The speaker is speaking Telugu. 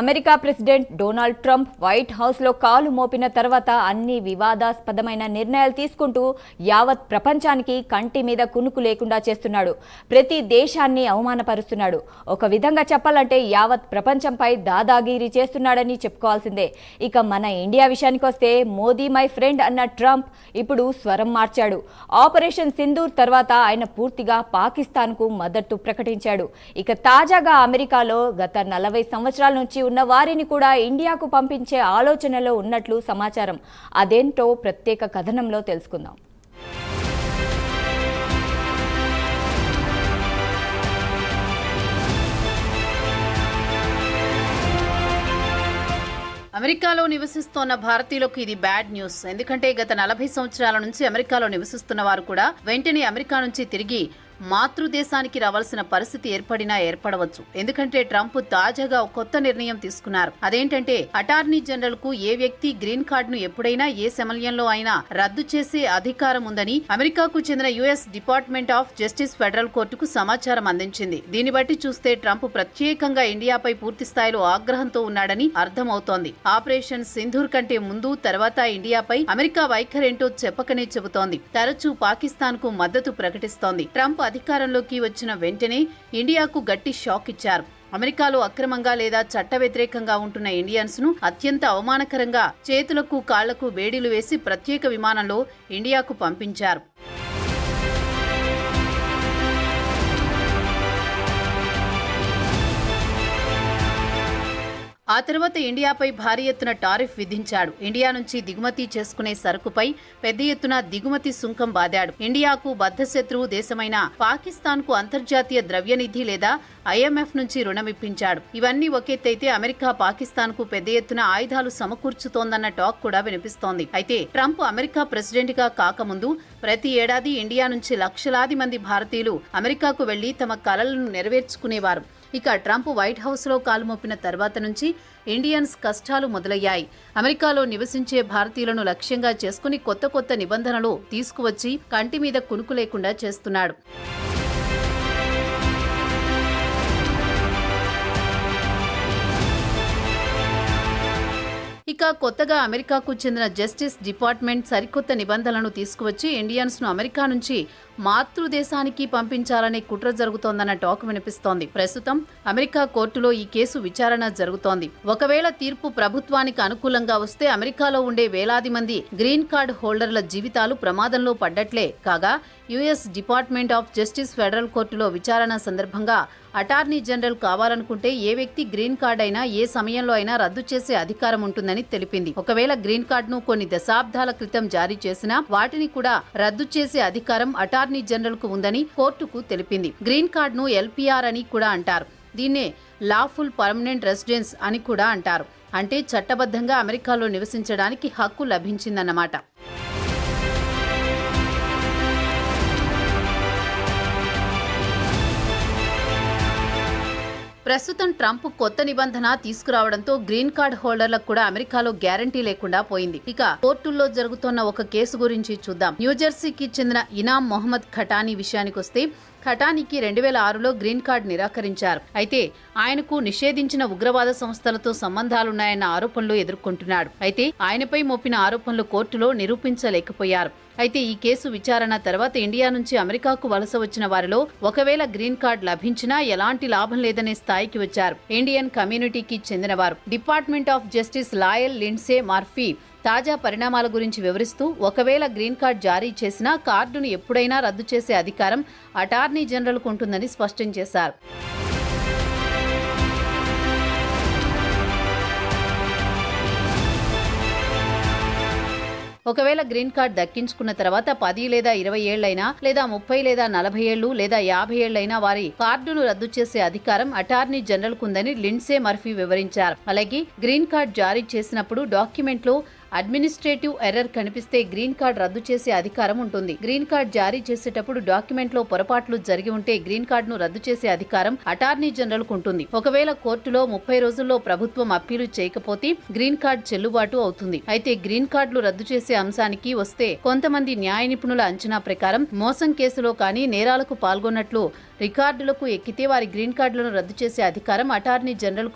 America president Donald Trump white హౌస్లో కాలు మోపిన తర్వాత అన్ని వివాదాస్పదమైన నిర్ణయాలు తీసుకుంటూ యావత్ ప్రపంచానికి కంటి మీద కునుకు లేకుండా చేస్తున్నాడు. ప్రతి దేశాన్ని అవమానపరుస్తున్నాడు. ఒక విధంగా చెప్పాలంటే యావత్ ప్రపంచంపై దాదాగిరి చేస్తున్నాడని చెప్పుకోవాల్సిందే. ఇక మన ఇండియా విషయానికి వస్తే మోదీ మై ఫ్రెండ్ అన్న ట్రంప్ ఇప్పుడు స్వరం మార్చాడు. ఆపరేషన్ సింధూర్ తర్వాత ఆయన పూర్తిగా పాకిస్తాన్కు మద్దతు ప్రకటించాడు. ఇక తాజాగా అమెరికాలో గత నలభై సంవత్సరాల నుంచి ఉన్న వారిని కూడా ఇండియాకు పంపించే ఆలోచనలో ఉన్నట్లు సమాచారం. అదేంటో ప్రత్యేక కథనంలో తెలుసుకుందాం. అమెరికాలో నివసిస్తోన్న భారతీయులకు ఇది బ్యాడ్ న్యూస్. ఎందుకంటే గత నలభై సంవత్సరాల నుంచి అమెరికాలో నివసిస్తున్న వారు కూడా వెంటనే అమెరికా నుంచి తిరిగి మాతృదేశానికి రావాల్సిన పరిస్థితి ఏర్పడినా ఏర్పడవచ్చు. ఎందుకంటే ట్రంప్ తాజాగా కొత్త నిర్ణయం తీసుకున్నారు. అదేంటంటే అటార్నీ జనరల్కు ఏ వ్యక్తి గ్రీన్ కార్డ్ను ఎప్పుడైనా ఏ సమయంలో అయినా రద్దు చేసే అధికారం ఉందని అమెరికాకు చెందిన US department of justice federal కోర్టుకు సమాచారం అందించింది. దీన్ని బట్టి చూస్తే ట్రంప్ ప్రత్యేకంగా ఇండియాపై పూర్తి స్థాయిలో ఆగ్రహంతో ఉన్నాడని అర్థమవుతోంది. ఆపరేషన్ సింధూర్ కంటే ముందు తర్వాత ఇండియాపై అమెరికా వైఖరేంటో చెప్పకనే చెబుతోంది. తరచూ పాకిస్తాన్కు మద్దతు ప్రకటిస్తోంది. ట్రంప్ అధికారంలోకి వచ్చిన వెంటనే ఇండియాకు గట్టి షాక్ ఇచ్చారు. అమెరికాలో అక్రమంగా లేదా చట్ట వ్యతిరేకంగా ఉంటున్న ఇండియన్స్ను అత్యంత అవమానకరంగా చేతులకు కాళ్ళకు వేడిలు వేసి ప్రత్యేక విమానంలో ఇండియాకు పంపించారు. ఆ తర్వాత ఇండియాపై భారీ ఎత్తున టారిఫ్ విధించాడు. ఇండియా నుంచి దిగుమతి చేసుకునే సరుకుపై పెద్ద ఎత్తున దిగుమతి సుంకం బాదాడు. ఇండియాకు బద్ధశత్రువు దేశమైన పాకిస్తాన్కు అంతర్జాతీయ ద్రవ్యనిధి లేదా ఐఎంఎఫ్ నుంచి రుణమిప్పించాడు. ఇవన్నీ ఒకెత్తైతే అమెరికా పాకిస్తాన్కు పెద్ద ఎత్తున ఆయుధాలు సమకూర్చుతోందన్న టాక్ కూడా వినిపిస్తోంది. అయితే ట్రంప్ అమెరికా ప్రెసిడెంట్గా కాకముందు ప్రతి ఏడాది ఇండియా నుంచి లక్షలాది మంది భారతీయులు అమెరికాకు వెళ్ళి తమ కలలను నెరవేర్చుకునేవారు. ఇక ట్రంప్ వైట్ హౌస్లో కాలుమొప్పిన తర్వాత నుంచి ఇండియన్స్ కష్టాలు మొదలయ్యాయి. అమెరికాలో నివసించే భారతీయులను లక్ష్యంగా చేసుకుని కొత్త కొత్త నిబంధనలు తీసుకువచ్చి కంటి మీద కునుకు లేకుండా చేస్తున్నాడు. ఇక కొత్తగా అమెరికాకు చెందిన జస్టిస్ డిపార్ట్మెంట్ సరికొత్త నిబంధనలను తీసుకువచ్చి ఇండియన్స్ను అమెరికా నుంచి మాతృదేశానికి పంపించాలనే కుట్ర జరుగుతోందన్న టాక్ వినిపిస్తోంది. ప్రస్తుతం అమెరికా కోర్టులో ఈ కేసు విచారణ జరుగుతోంది. ఒకవేళ తీర్పు ప్రభుత్వానికి అనుకూలంగా వస్తే అమెరికాలో ఉండే వేలాది మంది గ్రీన్ కార్డ్ హోల్డర్ల జీవితాలు ప్రమాదంలో పడ్డట్లే. కాగా US department of justice federal కోర్టులో విచారణ సందర్భంగా అటార్నీ జనరల్ కావాలనుకుంటే ఏ వ్యక్తి గ్రీన్ కార్డ్ అయినా ఏ సమయంలో అయినా రద్దు చేసే అధికారం ఉంటుందని తెలిపింది. ఒకవేళ గ్రీన్ కార్డును కొన్ని దశాబ్దాల క్రితం జారీ చేసినా వాటిని కూడా రద్దు చేసే అధికారం అటార్నీ జనరల్కు ఉందని కోర్టుకు తెలిపింది. గ్రీన్ కార్డ్ను ఎల్పీఆర్ అని కూడా అంటారు. దీన్నే లాఫుల్ పర్మనెంట్ రెసిడెన్స్ అని కూడా అంటారు. అంటే చట్టబద్ధంగా అమెరికాలో నివసించడానికి హక్కు లభించిందన్నమాట. ప్రస్తుతం ట్రంప్ కొత్త నిబంధన తీసుకురావడంతో గ్రీన్ కార్డ్ హోల్డర్లకు కూడా అమెరికాలో గ్యారంటీ లేకుండా పోయింది. ఇక కోర్టుల్లో జరుగుతున్న ఒక కేసు గురించి చూద్దాం. న్యూజెర్సీకి చెందిన ఇనాం మొహమ్మద్ ఖటానీ విషయానికొస్తే ఖటానీకి రెండు వేల ఆరులో గ్రీన్ కార్డ్ నిరాకరించారు. అయితే ఆయనకు నిషేధించిన ఉగ్రవాద సంస్థలతో సంబంధాలున్నాయన్న ఆరోపణలు ఎదుర్కొంటున్నాడు. అయితే ఆయనపై మోపిన ఆరోపణలు కోర్టులో నిరూపించలేకపోయారు. అయితే ఈ కేసు విచారణ తర్వాత ఇండియా నుంచి అమెరికాకు వలస వచ్చిన వారిలో ఒకవేళ గ్రీన్ కార్డ్ లభించినా ఎలాంటి లాభం లేదనే స్థాయికి వచ్చారు. ఇండియన్ కమ్యూనిటీకి చెందినవారు. Department of justice lawyer Lindsey Murphy తాజా పరిణామాల గురించి వివరిస్తూ ఒకవేళ గ్రీన్ కార్డ్ జారీ చేసినా కార్డును ఎప్పుడైనా రద్దు చేసే అధికారం అటార్నీ జనరల్కు ఉంటుందని స్పష్టం చేశారు. ఒకవేళ గ్రీన్ కార్డ్ దక్కించుకున్న తర్వాత పది లేదా ఇరవై ఏళ్ళైనా లేదా ముప్పై లేదా నలభై ఏళ్ళు లేదా యాభై ఏళ్ళైనా వారి కార్డును రద్దు చేసే అధికారం అటార్నీ జనరల్ కుందని లిండ్సే మర్ఫీ వివరించారు. అలాగే గ్రీన్ కార్డ్ జారీ చేసినప్పుడు డాక్యుమెంట్లో అడ్మినిస్ట్రేటివ్ ఎర్రర్ కనిపిస్తే గ్రీన్ కార్డ్ రద్దు చేసే అధికారం ఉంటుంది. గ్రీన్ కార్డ్ జారీ చేసేటప్పుడు డాక్యుమెంట్లో పొరపాట్లు జరిగి ఉంటే గ్రీన్ కార్డ్ను రద్దు చేసే అధికారం అటార్నీ జనరల్కు ఉంటుంది. ఒకవేళ కోర్టులో ముప్పై రోజుల్లో ప్రభుత్వం అప్పీలు చేయకపోతే గ్రీన్ కార్డ్ చెల్లుబాటు అవుతుంది. అయితే గ్రీన్ కార్డులు రద్దు చేసే అంశానికి వస్తే కొంతమంది న్యాయ నిపుణుల అంచనా ప్రకారం మోసం కేసులో కానీ నేరాలకు పాల్గొన్నట్లు రికార్డులకు ఎక్కితే వారి గ్రీన్ కార్డులను రద్దు చేసే అధికారం అటార్నీ జనరల్